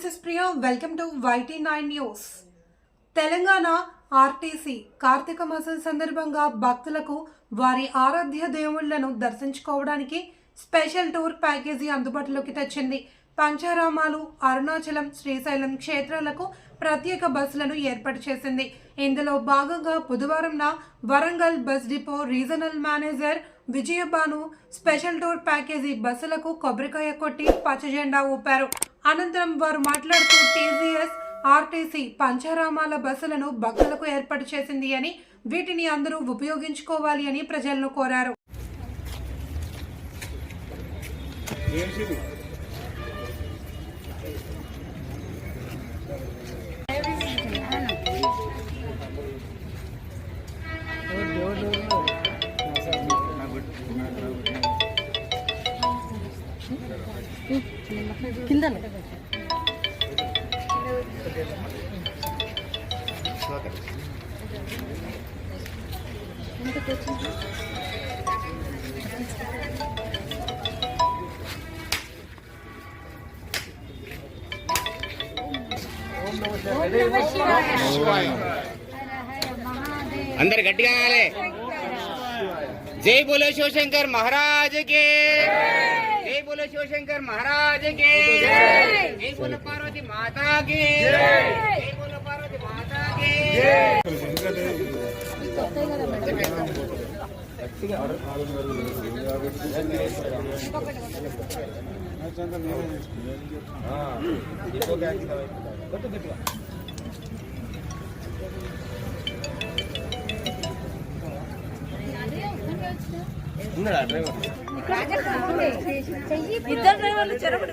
This is Priya. Welcome to YT nine news. Telangana RTC Karthika మాసం సందర్భంగా భక్తులకు వారి ఆరాధ్య దేవుళ్ళను దర్శించుకోవడానికి స్పెషల్ టూర్ ప్యాకేజీ అందుబాటులోకి తెచ్చింది. పంచారామాలు అరుణాచలం శ్రీశైలం క్షేత్రాలకు ప్రత్యేక బస్సులను ఏర్పాటు చేసింది. ఇందులో భాగంగా బుధవారంన Warangal bus depot regional manager Vijayabanu special tour package బస్సులకు కొబ్బరికాయ కొట్టి పచ్చజెండా ఊపారు. అనంతరం వారు మాట్లాడుతూ టీజీఎస్ ఆర్టీసీ పంచారామాల బస్సులను భక్తులకు ఏర్పాటు చేసింది అని వీటిని అందరూ ఉపయోగించుకోవాలి అని ప్రజలను కోరారు. అందరు గట్టిగా అనాలి जय बोलो शिवशंकर महाराज के। जय। बोलो शिवशंकर महाराज के। जय। बोलो पार्वती माता के। जय। बोलो पार्वती माता के। हाँ। ఇద్దరు డ్రైవర్లు చెరపడి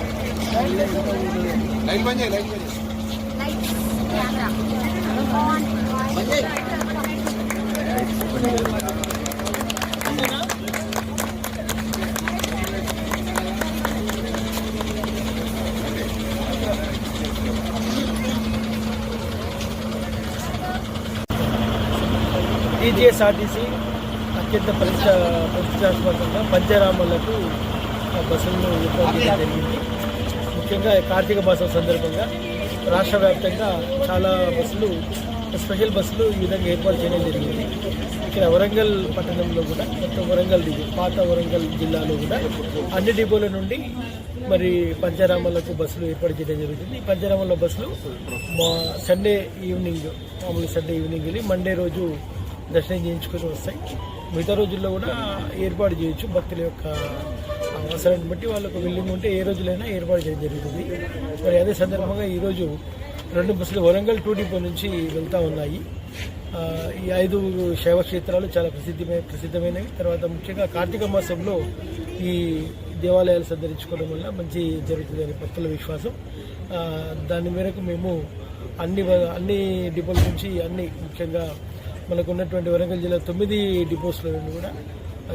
టీజీఎస్ఆర్టీసీ అత్యంత ప్రతిష్ట ప్రతిష్టాత్మకంగా పంచరామాలకు బస్సులను ఏర్పాటు చేయడం జరిగింది. ముఖ్యంగా కార్తీక మాసం సందర్భంగా రాష్ట్ర వ్యాప్తంగా చాలా బస్సులు స్పెషల్ బస్సులు ఈ విధంగా ఏర్పాటు చేయడం జరిగింది. ఇక్కడ వరంగల్ పట్టణంలో కూడా మొత్తం వరంగల్ డిపో పాత వరంగల్ జిల్లాలో కూడా అన్ని డిపోల నుండి మరి పంచరామాలకు బస్సులు ఏర్పాటు చేయడం జరుగుతుంది. ఈ పంచరామాల బస్సులు మా సండే ఈవినింగ్ మామూలు సండే ఈవినింగ్ వెళ్ళి మండే రోజు దర్శనం చేయించుకొని వస్తాయి. మిగతా రోజుల్లో కూడా ఏర్పాటు చేయొచ్చు భక్తుల యొక్క అవసరాన్ని బట్టి వాళ్ళకు వెళ్ళింగ్ ఉంటే ఏ రోజులైనా ఏర్పాటు చేయడం జరుగుతుంది. మరి అదే సందర్భంగా ఈరోజు రెండు బస్సులు వరంగల్ టూ డిపో నుంచి వెళ్తూ ఉన్నాయి. ఈ ఐదు శైవ క్షేత్రాలు చాలా ప్రసిద్ధమైన ప్రసిద్ధమైనవి. తర్వాత ముఖ్యంగా కార్తీక మాసంలో ఈ దేవాలయాలు సందర్శించుకోవడం వల్ల మంచి జరుగుతుందని భక్తుల విశ్వాసం. దాని మేరకు మేము అన్ని వ- అన్ని డిపోల నుంచి అన్ని ముఖ్యంగా మనకు ఉన్నటువంటి వరంగల్ జిల్లా తొమ్మిది డిపోస్లో కూడా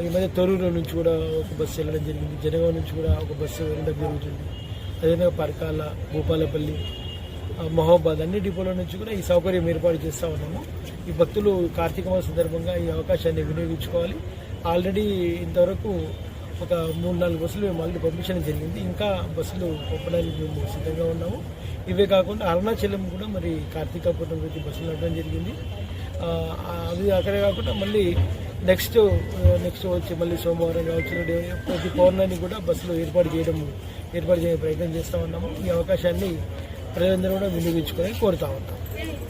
ఈ మధ్య తొరూరు నుంచి కూడా ఒక బస్సు వెళ్ళడం జరిగింది. జనగాం నుంచి కూడా ఒక బస్సు వెళ్ళడం జరుగుతుంది. అదేవిధంగా పరకాల భూపాలపల్లి ఆ, మహబాద్ అన్ని డిపోల నుంచి కూడా ఈ సౌకర్యం ఏర్పాటు చేస్తూ ఉన్నాము. ఈ భక్తులు కార్తీక మాసం సందర్భంగా ఈ అవకాశాన్ని వినియోగించుకోవాలి. ఆల్రెడీ ఇంతవరకు ఒక మూడు నాలుగు బస్సులు మేము ఆల్రెడీ పంపించడం జరిగింది. ఇంకా బస్సులు పంపడానికి మేము సిద్ధంగా ఉన్నాము. ఇవే కాకుండా అరుణాచలం కూడా మరి కార్తీక పూర్ణం బస్సులు నడవడం జరిగింది. అది అవి అక్కడే కాకుండా మళ్ళీ నెక్స్ట్ నెక్స్ట్ వచ్చి మళ్ళీ సోమవారం కావచ్చు డే- ప్రతి పౌర్ణాన్ని కూడా బస్సులు ఏర్పాటు చేయడం ఏర్పాటు చేయడం ప్రయత్నం చేస్తూ ఉన్నాము. ఈ అవకాశాన్ని ప్రజలందరూ కూడా వినియోగించుకొని కోరుతా ఉన్నాం